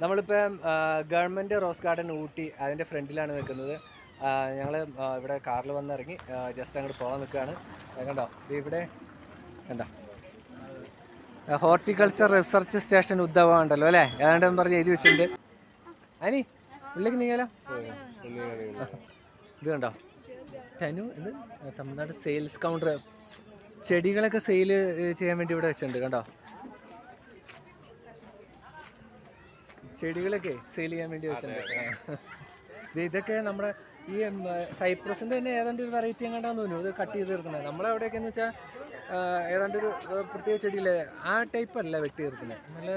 നമ്മളിപ്പോൾ government rose garden Ooty അതിന്റെ ഫ്രണ്ടിലാണ് നിൽക്കുന്നത്. ഞങ്ങൾ ഇവിടെ കാറിൽ വന്നിറങ്ങി ജസ്റ്റ് അങ്ങോട്ട് പോകാൻ നിൽക്കുകയാണ്. കണ്ടോ? ഇവിടെ എന്താ ഹോർട്ടിക്കൾച്ചർ റിസർച്ച് സ്റ്റേഷൻ ഉദ്ധവ ഉണ്ടല്ലോ അല്ലേ? ഏതാണ്ട് പറഞ്ഞ് എഴുതി വെച്ചിട്ടുണ്ട്. അനി ഉള്ളിലേക്ക് നീങ്ങാലോ? ഇത് കണ്ടോ? ടനു ഇത് തമിഴ്നാട് സെയിൽസ് കൗണ്ടർ. ചെടികളൊക്കെ സെയിൽ ചെയ്യാൻ വേണ്ടി ഇവിടെ വെച്ചിട്ടുണ്ട് കണ്ടോ? ചെടികളൊക്കെ സെയിൽ ചെയ്യാൻ വേണ്ടി വെച്ചിട്ടുണ്ട് ഇതൊക്കെ നമ്മുടെ ഈ സൈപ്രസിന്റെ തന്നെ ഏതാണ്ട് ഒരു വെറൈറ്റി എങ്ങാണ്ടാന്ന് തോന്നുന്നു. ഇത് കട്ട് ചെയ്ത് തീർക്കുന്നത്. നമ്മളെ അവിടെയൊക്കെ എന്ന് വെച്ചാൽ ഏതാണ്ട് ഒരു പ്രത്യേക ചെടിയില്ലേ ആ ടൈപ്പ് അല്ല വെട്ടി തീർക്കുന്നത്. നല്ല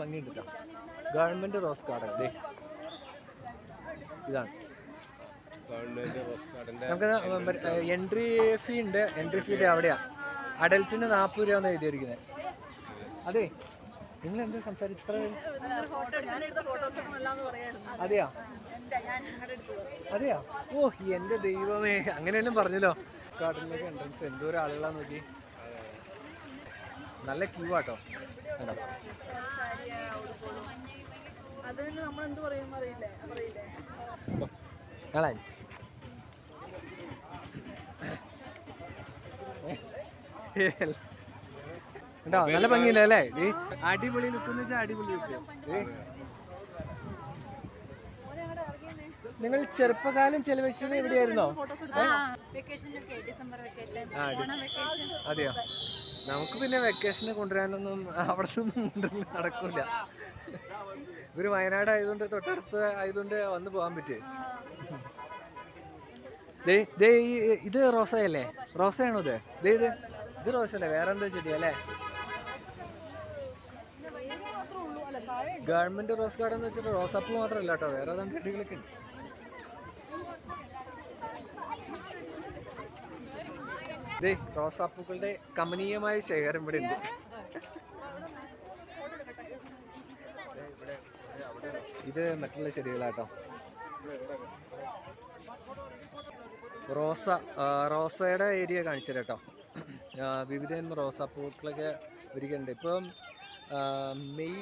ഭംഗി കിട്ടാം. ഗവൺമെന്റ് റോസ് ഗാർഡൻ അല്ലേ? ഇതാണ്. നമുക്ക് എൻട്രി ഫീ ഉണ്ട്. എൻട്രി ഫീ അവിടെയാ. അഡൽറ്റിന് നാൽപ്പത് രൂപ എഴുതിയിരിക്കുന്നത് അതെ. നിങ്ങൾ എന്താ സംസാരിച്ച? ഇത്ര അതെയാ? അതെയാ? ഓ എന്റെ ദൈവമേ. അങ്ങനെയെല്ലാം പറഞ്ഞല്ലോ. കാട്ടിലേക്ക് എൻട്രൻസ് എന്തോരം ആളുകളാ നോക്കി നല്ല ക്യൂ ആട്ടോ. അത് നമ്മൾ എന്ത് പറയും അറിയില്ലേ അറിയില്ലേ കളാഞ്ച് ഉണ്ടോ നല്ല ഭംഗിയില്ല അല്ലേ? ഈ അടിപൊളി ലുക്ക് എന്ന് വെച്ചാൽ അടിപൊളി ലുക്ക് നിങ്ങൾ ചെറുപ്പകാലം ചെലവഴിച്ചത് എവിടെയായിരുന്നോ? വെക്കേഷനൊക്കെ ഡിസംബർ വെക്കേഷൻ ഓണം വെക്കേഷൻ അതെയോ? നമുക്ക് പിന്നെ വെക്കേഷന് കൊണ്ടുവരാനൊന്നും അവിടെ നിന്നും നടക്കൂല. ഇവർ വയനാട് ആയതുകൊണ്ട് തൊട്ടടുത്ത് ആയതുകൊണ്ട് വന്ന് പോകാൻ പറ്റേ ദേ ദേ ഈ- ഇത് റോസയല്ലേ? റോസയാണോ ഇത്? ദേ ഇത്. ഇത് റോസയല്ലേ? ചെടിയല്ലേ ഗവൺമെന്റ് റോസ് ഗാർഡൻ എന്ന് വെച്ചിട്ട് റോസാപ്പ് മാത്രമല്ല കേട്ടോ വേറെ ഏതാണ്ട് ചെടികളൊക്കെ ഉണ്ട്. ദേ റോസാപ്പൂക്കളുടെ കമനീയമായ ശേഖരം ഇവിടെ ഉണ്ട്. ഇത് മറ്റുള്ള ചെടികളാട്ടോ. റോസ റോസയുടെ ഏരിയ കാണിച്ചു കേട്ടോ. വിവിധ റോസാപ്പൂക്കളൊക്കെ ഒരുക്കുന്നുണ്ട് ഇപ്പം മെയ്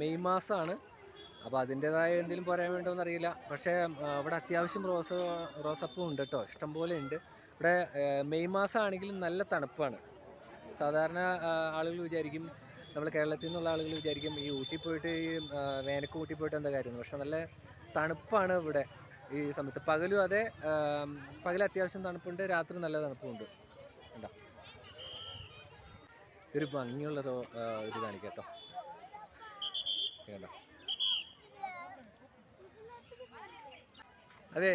മെയ് മാസമാണ് അപ്പോൾ അതിന്റെതായ എന്തെങ്കിലും പറയാൻ വേണ്ടോന്ന് അറിയില്ല. പക്ഷേ ഇവിടെ അത്യാവശ്യം റോസ് റോസപ്പും ഉണ്ട് കേട്ടോ ഇഷ്ടംപോലെ ഉണ്ട്. ഇവിടെ മെയ് മാസമാണെങ്കിലും നല്ല തണുപ്പാണ്. സാധാരണ ആളുകൾ വിചാരിക്കും നമ്മൾ കേരളത്തിൽ നിന്നുള്ള ആളുകൾ വിചാരിക്കും ഈ ഊട്ടി പോയിട്ട് ഈ വേനക്ക് ഊട്ടി പോയിട്ട് എന്താ കാര്യം പക്ഷേ നല്ല തണുപ്പാണ് ഇവിടെ ഈ സമയത്ത്. പകലും അതെ പകൽ അത്യാവശ്യം തണുപ്പുണ്ട് രാത്രി നല്ല തണുപ്പുണ്ട് കണ്ടോ? ഒരു ഭംഗിയുള്ള ഒരു കാണിക്കാം കേട്ടോ അതെ.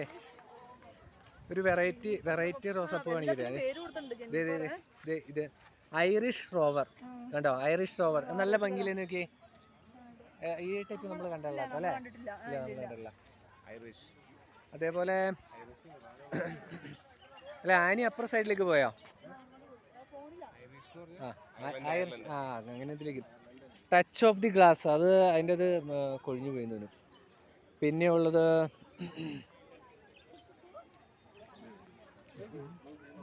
ഒരു വെറൈറ്റി വെറൈറ്റി റോസപ്പൂ കാണിക്കട്ടെ അതെ പേര് കൊടുത്തിട്ടുണ്ട് ദേ, ദേ, ദേ, ദേ, ഇത് ഐറിഷ് റോവർ. കണ്ടോ? Irish rover. നല്ല ഭംഗിയിൽ നോക്കി ഈ ടൈപ്പ് നമ്മൾ കണ്ടല്ലോ അല്ലേ? ഇല്ല നമ്മൾ കണ്ടല്ല ഐറിഷ്. അതേപോലെ അല്ല ആനി അപ്പുറ സൈഡിലേക്ക് പോയോ? ആ ഐറിഷ് ആ അങ്ങനെ ഇതിലേക്ക് ടച്ച് ഓഫ് ദി ഗ്ലാസ് അത് അതിന്റെ അത് കൊഴിഞ്ഞു പോയിരുന്നു പിന്നെ ഉള്ളത്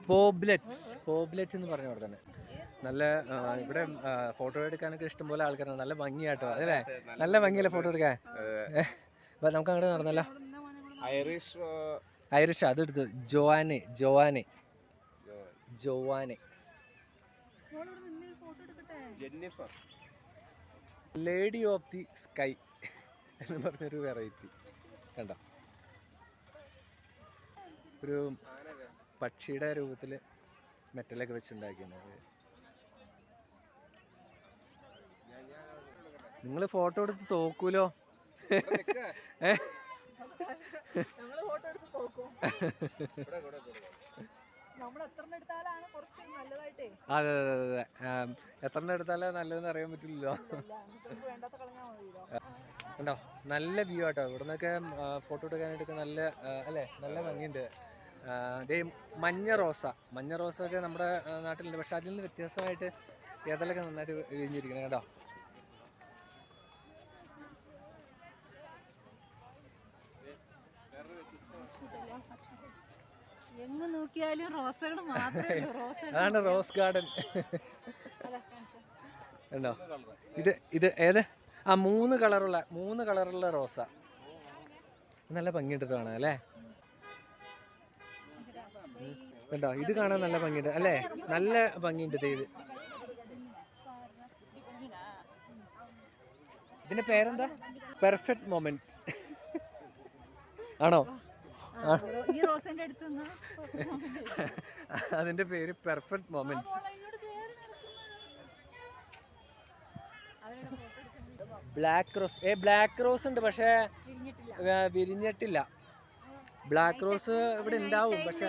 പോബ്ലെറ്റ്സ്. പോബ്ലെറ്റ് എന്ന് പറഞ്ഞ അവിടെ തന്നെ. നല്ല ഇവിടെ ഫോട്ടോ എടുക്കാനൊക്കെ ഇഷ്ടംപോലെ ആൾക്കാരാണ് നല്ല ഭംഗിയാട്ടോ. അതല്ലേ നല്ല ഭംഗിയല്ലേ ഫോട്ടോ എടുക്കാൻ? നമുക്ക് അങ്ങോട്ട് നടന്നല്ലോ. ഐറിഷ് ഐറിഷ് അതെടുത്ത് Joanne Joanne. Joanne. Jennifer. Lady of the sky എന്ന് പറഞ്ഞൊരു വെറൈറ്റി. കണ്ട? ഒരു പക്ഷിയുടെ രൂപത്തിൽ മെറ്റലൊക്കെ വെച്ചുണ്ടാക്കിയത് നിങ്ങൾ ഫോട്ടോ എടുത്ത് തോക്കൂലോ? ഏ? ഫോട്ടോ എടുത്ത് നോക്കും നമ്മൾ എത്ര എടുത്താലാണ് കുറച്ച് നല്ലതായിട്ടേ അതെ അതെ അതെ ആം, എത്രണ്ണം എടുത്താലേ നല്ലതെന്ന് അറിയാൻ പറ്റില്ലല്ലോ. കണ്ടോ? നല്ല വ്യൂ ആട്ടോ. ഇവിടെ നിന്നൊക്കെ ഫോട്ടോ എടുക്കാനായിട്ടൊക്കെ നല്ല അല്ലേ? നല്ല ഭംഗിയുണ്ട്. ദേ മഞ്ഞ റോസ. മഞ്ഞ റോസ ഒക്കെ നമ്മുടെ നാട്ടിലുണ്ട്. പക്ഷെ അതിൽ നിന്ന് വ്യത്യസ്തമായിട്ട് ഏതെല്ലാം നന്നായിട്ട് വിരിഞ്ഞിരിക്കണം കേട്ടോ എങ്ങ് നോക്കിയാലും റോസകൾ മാത്രമേ ഉള്ളൂ. റോസ അതാണ് റോസ് ഗാർഡൻ. ഉണ്ടോ? ഇത് ഇത് ഏത്? ആ മൂന്ന് കളറുള്ള മൂന്ന് കളറുള്ള റോസ. നല്ല ഭംഗിയിട്ട് കാണാം അല്ലേ? ഉണ്ടോ ഇത് കാണാൻ നല്ല ഭംഗിയുണ്ട് അല്ലേ? നല്ല ഭംഗിയുണ്ട് ഇത്. ഇതിന്റെ പേരെന്താ? Perfect moment. ആണോ? അതിന്റെ പേര് പെർഫെക്റ്റ് മൊമെന്റ് ബ്ലാക്ക് റോസ് ഏ ബ്ലാക്ക് റോസ് ഉണ്ട് പക്ഷേ വിരിഞ്ഞിട്ടില്ല. ബ്ലാക്ക് റോസ് ഇവിടെ ഉണ്ടാവും പക്ഷെ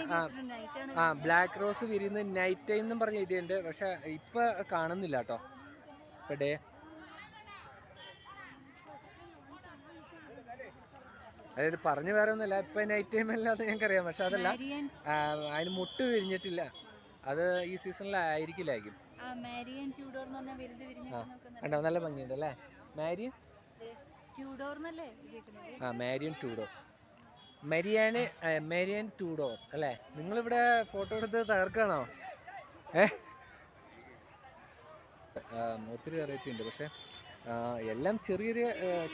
ആ. ബ്ലാക്ക് റോസ് വിരിയുന്ന നൈറ്റ് ടൈം എന്നും പറഞ്ഞ എഴുതിയുണ്ട് പക്ഷെ ഇപ്പൊ കാണുന്നില്ല കേട്ടോ. ഇപ്പൊ ഡേ. അതായത് പറഞ്ഞു വേറെ ഒന്നുമില്ല. ഇപ്പൊ നൈറ്റ് ടൈം അല്ലാതെ ഞങ്ങൾക്കറിയാം. പക്ഷെ അതല്ല അതിന് മുട്ട് വിരിഞ്ഞിട്ടില്ല. അത് ഈ സീസണിലായിരിക്കില്ലായിരിക്കും ട്യൂഡോർ. കണ്ടോ? നല്ല ഭംഗിയുണ്ട് അല്ലേ? മാരിയൻ ട്യൂഡോർ ആ മാരിയൻ ടൂഡോ മരിയാന് മരിയൻ ടൂഡോ അല്ലേ? നിങ്ങളിവിടെ ഫോട്ടോ എടുത്ത് തകർക്കാണോ ഏ? ഒത്തിരി വെറൈറ്റി ഉണ്ട്. പക്ഷേ എല്ലാം ചെറിയൊരു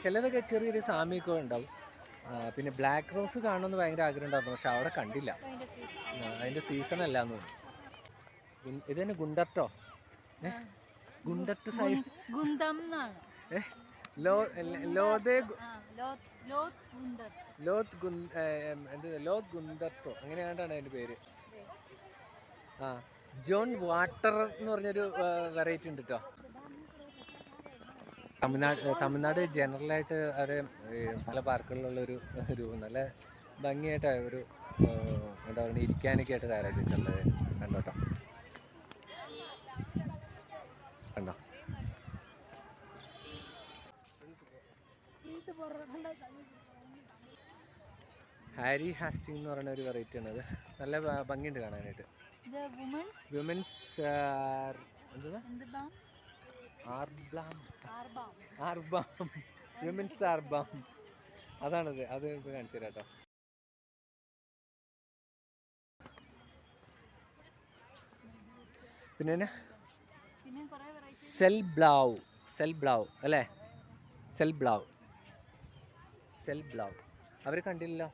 ചിലതൊക്കെ ചെറിയൊരു സാമ്യമൊക്കെ ഉണ്ടാവും പിന്നെ ബ്ലാക്ക് റോസ് കാണണമെന്ന് ഭയങ്കര ആഗ്രഹം ഉണ്ടായിരുന്നു പക്ഷെ അവിടെ കണ്ടില്ല. അതിന്റെ അതിന്റെ സീസൺ അല്ല എന്ന് തോന്നുന്നു. ഇത് തന്നെ ഗുണ്ടർട്ടോ ഗുണ്ടട്ട് സൈഡ് ഗുന്തം ലോതേ ലോത് ഗുണ്ടർട്ടോ അങ്ങനെയാണ്ടാണ് അതിന്റെ പേര്. ആ ജോൺ വാട്ടർ എന്ന് പറഞ്ഞൊരു വെറൈറ്റി ഉണ്ട് കേട്ടോ തമിഴ്നാട് തമിഴ്നാട് ജനറലായിട്ട് അത് പല പാർക്കുകളിലുള്ള ഒരു ഒരു നല്ല ഭംഗിയായിട്ട് ഒരു എന്താ പറയുക ഇരിക്കാനൊക്കെ ആയിട്ട് തയ്യാറാക്കി വെച്ചിട്ടുള്ളത് കണ്ടോട്ടോ കണ്ടോ? ഹാരി ഹാസ്റ്റിംഗ് എന്ന് പറയുന്ന ഒരു വെറൈറ്റി ആണ് അത്. നല്ല ഭംഗിയുണ്ട് കാണാനായിട്ട്. വുമൻസ് എന്താ ആർബ്ലാം. ആർബാം വിമൻസ് ആർബാം അതാണത്. അത് ഇപ്പോൾ കാണിച്ചു തരാം കേട്ടോ പിന്നെ സെൽ ബ്ലാവ്. സെൽ ബ്ലാവ്. അല്ലേ? സെൽ ബ്ലാവ്. സെൽ ബ്ലാവ്. അവർ കണ്ടില്ലല്ലോ?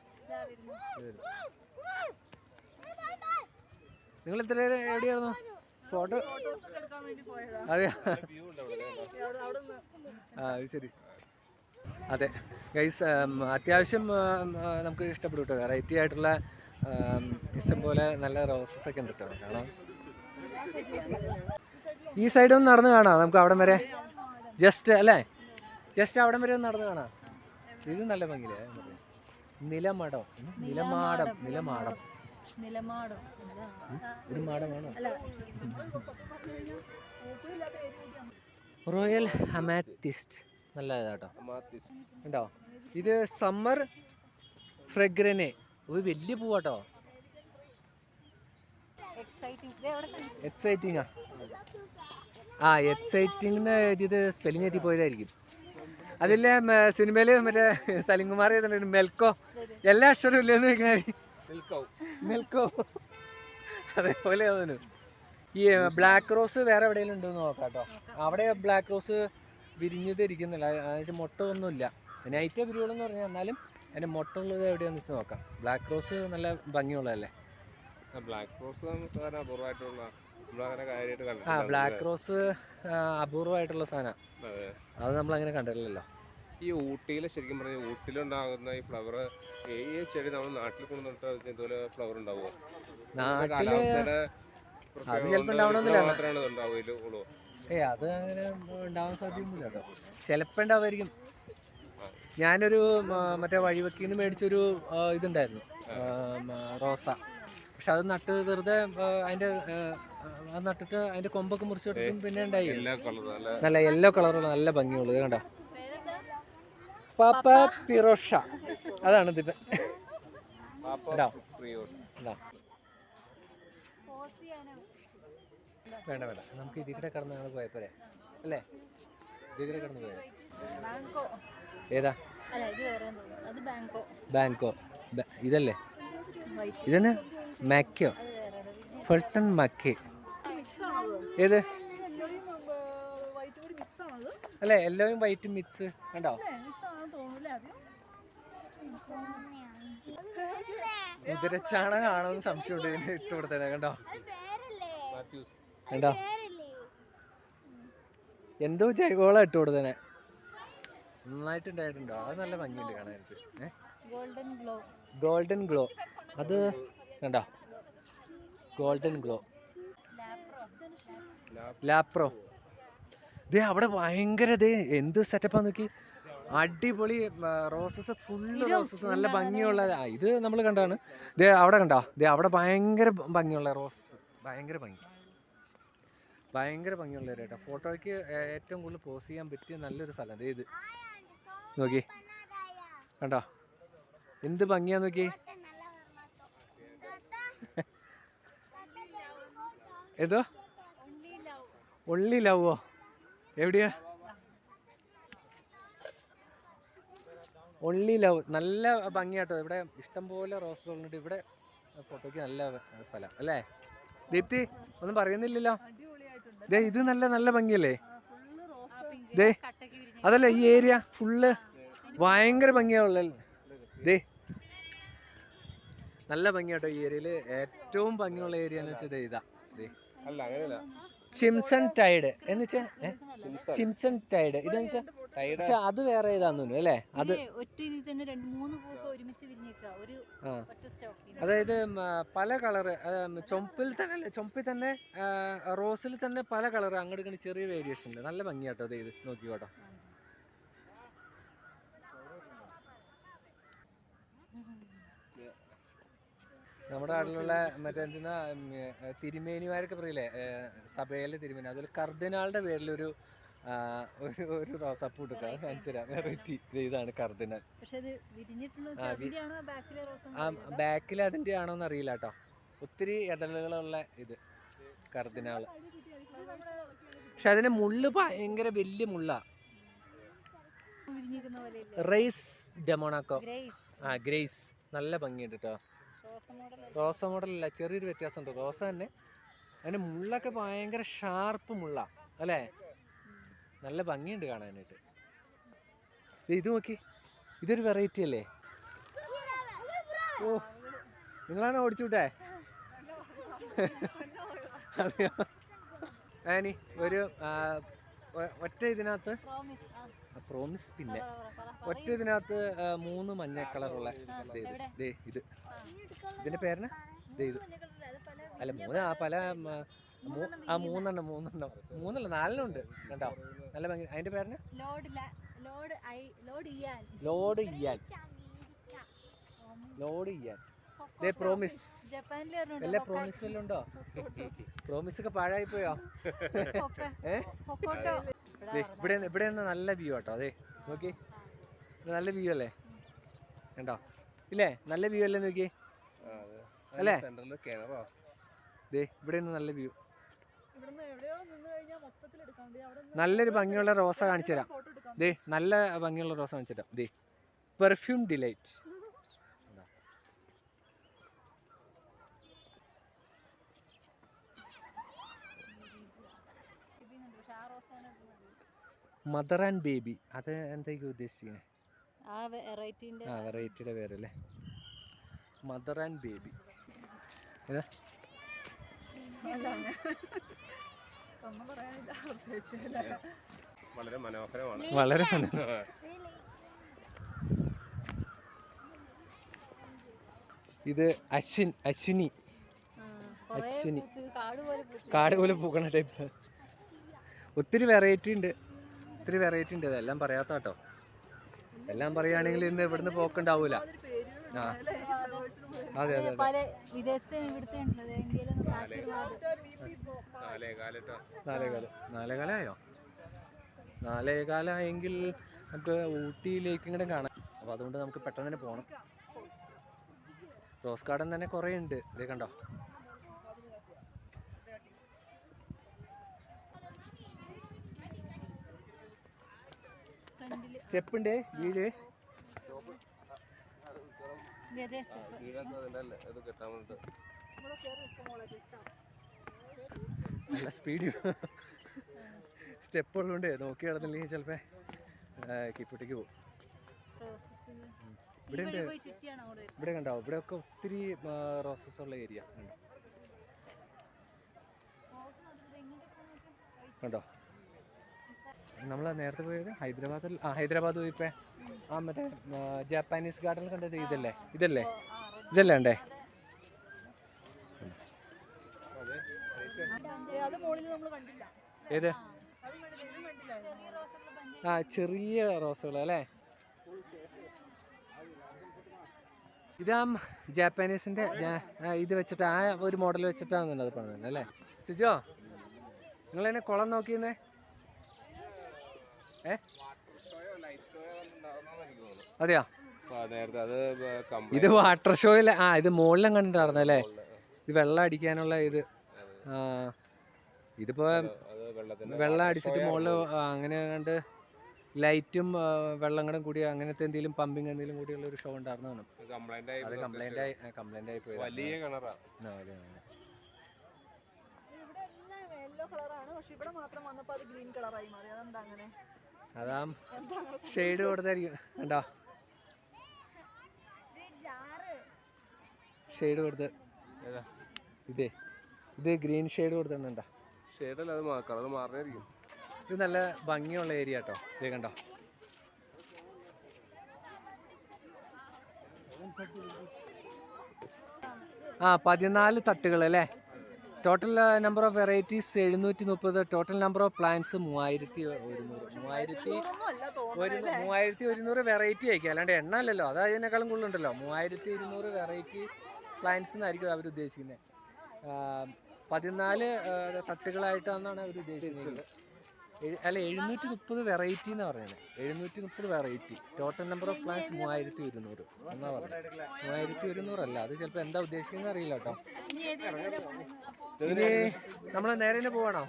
നിങ്ങൾ എത്ര എവിടെയായിരുന്നു? ഫോട്ടോ അതെ ആ അത് ശരി. അതെ. ഗൈസ് അത്യാവശ്യം നമുക്ക് ഇഷ്ടപ്പെടും കേട്ടോ. വെറൈറ്റി ആയിട്ടുള്ള ഇഷ്ടംപോലെ നല്ല റോസസ് ഒക്കെ ഉണ്ട് കേട്ടോ. കാണാം. ഈ സൈഡ് ഒന്ന് നടന്ന് കാണാം. നമുക്ക് അവിടം വരെ. ജസ്റ്റ് അല്ലേ? ജസ്റ്റ് അവിടം വരെ ഒന്ന് നടന്ന് കാണാം. ഇത് നല്ല ഭംഗിയില്ലേ? നിലമടം നിലമാടം. നിലമാടം. നിലമാടം. റോയൽ അമാത്തിസ്റ്റ് നല്ല ഇതാട്ടോ. ഉണ്ടോ ഇത് സമ്മർ ഫ്രെഗ്രനെ. ഒരു വലിയ പൂവാട്ടോ. എക്സൈറ്റിംഗ്? ആ. ആ എക്സൈറ്റിംഗ് എന്ന് എഴുതിയത് സ്പെല്ലിംഗ് എത്തി പോയതായിരിക്കും. അതില്ലേ സിനിമയിൽ മറ്റേ സലിംഗുമാർ ചെയ്തിട്ടുണ്ട് മെൽക്കോ. എല്ലാ അക്ഷരവും ഇല്ലെന്ന് വെക്കണേ നിൽക്കാവും. അതേപോലെ ഈ ബ്ലാക്ക് റോസ് വേറെ എവിടെയെങ്കിലും ഉണ്ടോ എന്ന് നോക്കാം കേട്ടോ അവിടെ ബ്ലാക്ക് റോസ് വിരിഞ്ഞത് ഇരിക്കുന്നില്ല. അതായത് മുട്ട ഒന്നുമില്ല. നൈറ്റ് വിരിയുള്ളൂ പറഞ്ഞാൽ എന്നാലും അതിന്റെ മുട്ട ഉള്ളത് എവിടെയാണെന്ന് വെച്ച് നോക്കാം. ബ്ലാക്ക് റോസ് നല്ല ഭംഗിയുള്ളതല്ലേ? ബ്ലാക്ക് റോസ് അപൂർവമായിട്ടുള്ള ആ. ബ്ലാക്ക് റോസ് അപൂർവമായിട്ടുള്ള. അത്. നമ്മൾ അങ്ങനെ കണ്ടിട്ടില്ലല്ലോ. ഈ ഊട്ടിയിൽ ശരിക്കും പറഞ്ഞാൽ ഊട്ടിലുണ്ടാകുന്ന ഈ ഫ്ലവർ ഈ ചെടി നമ്മൾ നാട്ടിൽ കൊണ്ടുവന്നിട്ട് ഇതുപോലെ ഫ്ലവർ ഉണ്ടാവുമോ കാലാവസ്ഥയുടെ അത് ഉണ്ടാവണമെന്നില്ല. ഏ അത് അങ്ങനെ ഉണ്ടാവാൻ സാധ്യമൊന്നുമില്ല കേട്ടോ. ചിലപ്പോൾ ഉണ്ടാവുമായിരിക്കും ഞാനൊരു മറ്റേ മറ്റേ വഴിവെക്കിന്ന് മേടിച്ചൊരു ഇതുണ്ടായിരുന്നു. റോസ. പക്ഷെ അത് നട്ട് വെറുതെ അതിന്റെ അത് നട്ടിട്ട് അതിന്റെ കൊമ്പൊക്കെ മുറിച്ചിട്ടും പിന്നെ ഉണ്ടായി നല്ല യെല്ലോ കളറുള്ള നല്ല ഭംഗിയുള്ളത് കണ്ടോ? പാപ്പ പിറോഷ. അതാണ് ഇതിപ്പോ? വേണ്ട വേണ്ട. നമുക്ക് ഇതിൽ കൂടെ കടന്ന് ഞങ്ങൾ പോയപ്പോരെ അല്ലേ? ഇതിൽ കൂടെ കടന്ന് പോയത് ബാങ്കോ. ഏതാ? അല്ല ഇത് വേറെ തോന്നുന്നു അത് ബാങ്കോ. ബാങ്കോ. ബ- ഇതല്ലേ? ഇതന്നെ? മാക്കോ ഫൾട്ടൺ മക്കേ. ഏത്? വൈറ്റ് കൂടി മിക്സ് ആണത് അല്ലേ യെല്ലോയും വൈറ്റ് മിക്സ്. കണ്ടോ? ആണെന്ന് തോന്നൂലേ ആദ്യം? കുതിരച്ചാണകമാണോ എന്ന് സംശയമുണ്ട് ഇതിന് ഇട്ട് കൊടുത്തത് കണ്ടോ? മാത്യൂസ്. കണ്ടോ? എന്തോ ജൈവവളം ഇട്ട് കൊടുത്തേനെ. നന്നായിട്ടുണ്ടായിട്ടുണ്ടോ. അത് നല്ല ഭംഗിയുണ്ട് കാണാനായിട്ട്. ഗോൾഡൻ ഗ്ലോ ഗോൾഡൻ ഗ്ലോ അത് കണ്ടോ? ഗോൾഡൻ ഗ്ലോ ലാപ്രോ ദേ അവിടെ ഭയങ്കര ദേ എന്ത് സെറ്റപ്പാ നോക്കി? അടിപൊളി റോസസ് ഫുള്ള് റോസസ് നല്ല ഭംഗിയുള്ള ഇത് നമ്മൾ കണ്ടാണ് ദേ അവിടെ കണ്ടോ? ദേ അവിടെ ഭയങ്കര ഭംഗിയുള്ള റോസ് ഭയങ്കര ഭംഗി. ഭയങ്കര ഭംഗിയുള്ള ഒരു കേട്ടോ ഫോട്ടോയ്ക്ക് ഏറ്റവും കൂടുതൽ പോസ് ചെയ്യാൻ പറ്റിയ നല്ലൊരു സ്ഥലം. ദേ ഇത്. നോക്കി. കണ്ടോ? എന്ത് ഭംഗിയാ നോക്കി. ഏതോ? ഉള്ളി ലവോ എവിടെയാ? ഒള്ളി ലവ് നല്ല ഭംഗിയാട്ടോ. ഇവിടെ ഇഷ്ടംപോലെ റോസ് ഉണ്ട്. ഇവിടെ ഫോട്ടോയ്ക്ക് നല്ല സ്ഥലം. അല്ലേ? ദീപ്തി ഒന്നും പറയുന്നില്ലല്ലോ? ദേ ഇത് നല്ല നല്ല ഭംഗിയല്ലേ? ദേ. അതല്ല ഈ ഏരിയ ഫുള്ള് ഭയങ്കര ഭംഗിയാവുള്ള ദേ. നല്ല ഭംഗിയാട്ടോ ഈ ഏരിയയിൽ ഏറ്റവും ഭംഗിയുള്ള ഏരിയ എന്ന് വെച്ചാൽ ഇതാ. ദേ. ചിംസൺ ടൈഡ് എന്ന് വെച്ചാൽ ചിംസൺ ടൈഡ് ഇതെന്ന് വെച്ചാൽ പക്ഷെ അത് വേറെ ഏതാന്ന് തോന്നുന്നു അല്ലേ? അത് ഒറ്റ ഇതിൽ തന്നെ രണ്ട് മൂന്ന് പൂക്കൾ ഒരുമിച്ച് വിരിഞ്ഞേക്കുക ഒരു ഒറ്റ സ്റ്റോക്കിൽ അതായത് പല കളറ് ചൊമ്പിൽ തന്നെ അല്ലേ, ചൊമ്പിൽ തന്നെ റോസിൽ തന്നെ പല കളർ അങ്ങോട്ട് ഇങ്ങോട്ട് ചെറിയ വേരിയേഷൻ ഉണ്ട് നല്ല ഭംഗിയാട്ടോ അത് ഇത് നോക്കിക്കോട്ടോ നമ്മുടെ നാട്ടിലുള്ള മറ്റേ എന്തിനാ തിരുമേനിമാരൊക്കെ പറയില്ലേ സഭയിലെ തിരുമേനി അതുപോലെ കർദിനാളുടെ പേരിലൊരു ഒരു ഒരു റോസാപ്പൂ എടുക്കുക അത് കാണിച്ചു തരാം. വെറൈറ്റി ഇതാണ് കർദിനൽ ആ, വി- അതിന്റെ ആണോ എന്ന് ബാക്കിൽ അറിയില്ല കേട്ടോ. ഒത്തിരി ഇടലുകളുള്ള ഇത് കർദിനാൾ. പക്ഷെ അതിന് മുള്ള് ഭയങ്കര വലിയ മുള്ള. റൈസ് ഡെമോണാക്കോ ഗ്രേസ് ആ ഗ്രേസ് നല്ല ഭംഗിയുണ്ട് കേട്ടോ. റോസ മോഡൽ റോസ മോഡലല്ല ചെറിയൊരു വ്യത്യാസമുണ്ട്. റോസ തന്നെ അതിന് മുള്ളൊക്കെ ഭയങ്കര ഷാർപ്പ് മുള്ള അല്ലേ? നല്ല ഭംഗിയുണ്ട് കാണാനായിട്ട്. ഇത് നോക്കി. ഇതൊരു വെറൈറ്റി അല്ലേ? ഓ നിങ്ങളാണോ ഓടിച്ചുവിട്ടേ അതെയോ? ആനി ഒരു ഒറ്റ ഇതിനകത്ത്? പ്രോമിസ് പിന്നെ. ഒറ്റ ഇതിനകത്ത് മൂന്ന് മഞ്ഞ കളറുള്ള ഇത്. ഇതിന്റെ പേരിന് ദേ ഇത്. അല്ല മൂന്ന് ആ പല ആ. മൂന്നെണ്ണം മൂന്നെണ്ണം. മൂന്നല്ല നാലെണ്ണം ഉണ്ട് കണ്ടോ? നല്ല ഭംഗി. അതിന്റെ പേരിന് ലോഡ് ഇയാൻ ലോഡ് ഐ ലോഡ് ഇയാൻ ലോഡ് ചെയ്യാൻ ലോഡ് ചെയ്യാൻ ദേ പ്രോമിസ് വല്ല പ്രോമിസ് വല്ലതും ഉണ്ടോ? പ്രോമിസ് ഒക്കെ പാഴായി പോയോ ഇവിടെ ഇവിടെ നിന്ന് നല്ല വ്യൂ ആട്ടോ അതെ നോക്കി. നല്ല വ്യൂ അല്ലേ? കണ്ടോ? ഇല്ലേ? നല്ല വ്യൂ അല്ലേ നോക്കി? അല്ലേ? സെന്ററിൽ കിണറോ. ദേ ഇവിടെ നിന്ന് നല്ല വ്യൂ നല്ലൊരു ഭംഗിയുള്ള റോസ കാണിച്ചു തരാം. ദേ നല്ല ഭംഗിയുള്ള റോസ കാണിച്ചു തരാം. ദേ perfume delight mother and baby അത് എന്തൊക്കെയാ ഉദ്ദേശിക്കുന്നത് ആ വെറൈറ്റിയുടെ പേരല്ലേ. മദർ ആൻഡ് ബേബി ഏതാ? വളരെ മനോഹരമാണ്. വളരെ മനോഹരം. ഇത് അശ്വിൻ അശ്വിനി. അശ്വിനി. കാട് പോലെ പൂത്ത്. കാട് പോലെ പൂക്കണ ടൈപ്പ് ഒത്തിരി വെറൈറ്റി ഉണ്ട്. ഒത്തിരി വെറൈറ്റി ഉണ്ട്. അതെല്ലാം പറയാത്ത കേട്ടോ. എല്ലാം പറയുകയാണെങ്കിൽ ഇന്ന് ഇവിടുന്ന് പോക്കുണ്ടാവൂല. ആ. അതെ അതെ അതെ, നാലേകാലായെങ്കിൽ നാലേകാലം നാലേകാലമായോ നാലേകാലമായെങ്കിൽ നമുക്ക് ഊട്ടിയിലേക്ക് ഇങ്ങനെ കാണാം അപ്പോൾ അതുകൊണ്ട് നമുക്ക് പെട്ടെന്ന് തന്നെ പോകണം റോസ് ഗാർഡൻ തന്നെ കുറേ ഉണ്ട് ഇത് കണ്ടോ സ്റ്റെപ്പ് ഉണ്ട് വീട് കിട്ടാൻ വേണ്ടിട്ട് നല്ല സ്പീഡ് സ്റ്റെപ്പ് ഉള്ളതുകൊണ്ട് നോക്കി നടന്നില്ലെങ്കിൽ ചിലപ്പോ? കിപ്പിട്ടിക്ക് പോകും ഇവിടെ ഉണ്ട്. ഇവിടെ കണ്ടോ? ഇവിടെ ഒക്കെ ഒത്തിരി റോസസ് ഉള്ള ഏരിയ കണ്ടോ? നമ്മൾ നേരത്തെ പോയത് ഹൈദരാബാദിൽ ആ ഹൈദരാബാദ് പോയിപ്പോ ആ മറ്റേ ജാപ്പാനീസ് ഗാർഡൻ കണ്ടത് ഇതല്ലേ? ഇതല്ലേ? ഇതല്ലേ ഉണ്ടേ അതെ ഏ, അത് മുകളിൽ നമ്മൾ കണ്ടില്ല. ഏത്? ആ ചെറിയ റോസുകൾ അല്ലേ? ഇതാ ജാപ്പാനീസിന്റെ ഇത് വെച്ചിട്ട് ആ ഒരു മോഡൽ വെച്ചിട്ടാണ് അത് പറഞ്ഞത് അല്ലേ? സിജോ നിങ്ങൾ എന്നെ കുളം നോക്കിയെന്നേ ഏ? അതെയോ? ഇത് വാട്ടർ ഷോയിൽ ആ ഇത് മുകളിലും കണ്ടിട്ടുണ്ടായിരുന്നല്ലേ ഇത് വെള്ളം അടിക്കാനുള്ള ഇത് ആ. ഇതിപ്പോ വെള്ളം അടിച്ചിട്ട് മുകളിൽ അങ്ങനെ കണ്ട് ലൈറ്റും വെള്ളം കൂടെ കൂടി അങ്ങനത്തെ എന്തെങ്കിലും പമ്പിങ് എന്തെങ്കിലും കൂടിയുള്ള ഒരു ഷോ ഉണ്ടായിരുന്നു കംപ്ലൈന്റ് ആയി അത് കംപ്ലൈന്റ് ആയി കംപ്ലൈന്റ് ആയി പോയി വലിയ കിണറാ. ഇവിടെ എല്ലാം യെല്ലോ കളറാണ് പക്ഷെ ഇവിടെ മാത്രം വന്നപ്പോൾ അത് ഗ്രീൻ കളറായി മാറി. അതെന്താ അങ്ങനെ? അതാ എന്താ അങ്ങനെ ഷെയ്ഡ് കൊടുത്തായിരിക്കും. കണ്ടോ? ഷെയ്ഡ് കൊടുത്ത്. ഇതേ ഇത് ഗ്രീൻ ഷെയ്ഡ് കൊടുത്തിട്ടുണ്ടോ ഷെയ്ഡല്ല അത് കളർ മാറിയിരിക്കും ഇത് നല്ല ഭംഗിയുള്ള ഏരിയ കേട്ടോ. ഇതേ കണ്ടോ. ആ പതിനാല് തട്ടുകൾ അല്ലേ? ടോട്ടൽ നമ്പർ ഓഫ് വെറൈറ്റീസ് എഴുന്നൂറ്റി മുപ്പത് ടോട്ടൽ നമ്പർ ഓഫ് പ്ലാന്റ്സ് മൂവായിരത്തി ഒരുന്നൂറ്. മൂവായിരത്തി മൂവായിരത്തി ഒരുന്നൂറ് വെറൈറ്റി ആയിരിക്കും. അല്ലാണ്ട് എണ്ണ അല്ലല്ലോ. അത് അതിനേക്കാളും കൂടുതലുണ്ടല്ലോ. മൂവായിരത്തി ഇരുന്നൂറ് വെറൈറ്റി പ്ലാന്റ്സ് എന്നായിരിക്കും അവർ ഉദ്ദേശിക്കുന്നത് പതിനാല് തട്ടുകളായിട്ടാണെന്നാണ് അവർ ഉദ്ദേശിക്കുന്നത്. അല്ല എഴുന്നൂറ്റി മുപ്പത് വെറൈറ്റി എന്ന് പറയുന്നത് എഴുന്നൂറ്റി മുപ്പത് variety total number of plants മൂവായിരത്തി ഇരുന്നൂറ് എന്നാ പറയുന്നത് മൂവായിരത്തി ഇരുന്നൂറല്ല അത് ചിലപ്പോൾ എന്താ ഉദ്ദേശിക്കുന്നത് അറിയില്ല കേട്ടോ. ഇനി നമ്മൾ നേരെ തന്നെ പോവാണോ?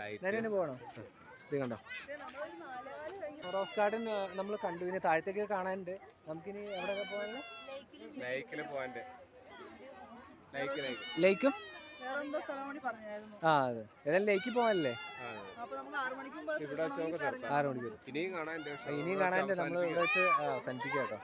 ലൈറ്റ് നേരെ തന്നെ പോവാണോ? ഇത് കണ്ടോ? റോസ് ഗാർഡൻ നമ്മൾ കണ്ടു. ഇനി താഴത്തേക്ക് കാണാനുണ്ട്. നമുക്കിനി എവിടെ ലേക്കിലും ലൈക്കിൽ പോവാന്റെ ലൈക്ക് ആ അതെ. ഏതായാലും ലേക്ക് പോകാനല്ലേ? ആ നമുക്ക് ആറു മണിക്ക് ഇനിയും കാണാൻ നമ്മൾ ഇവിടെ വെച്ച് കേട്ടോ.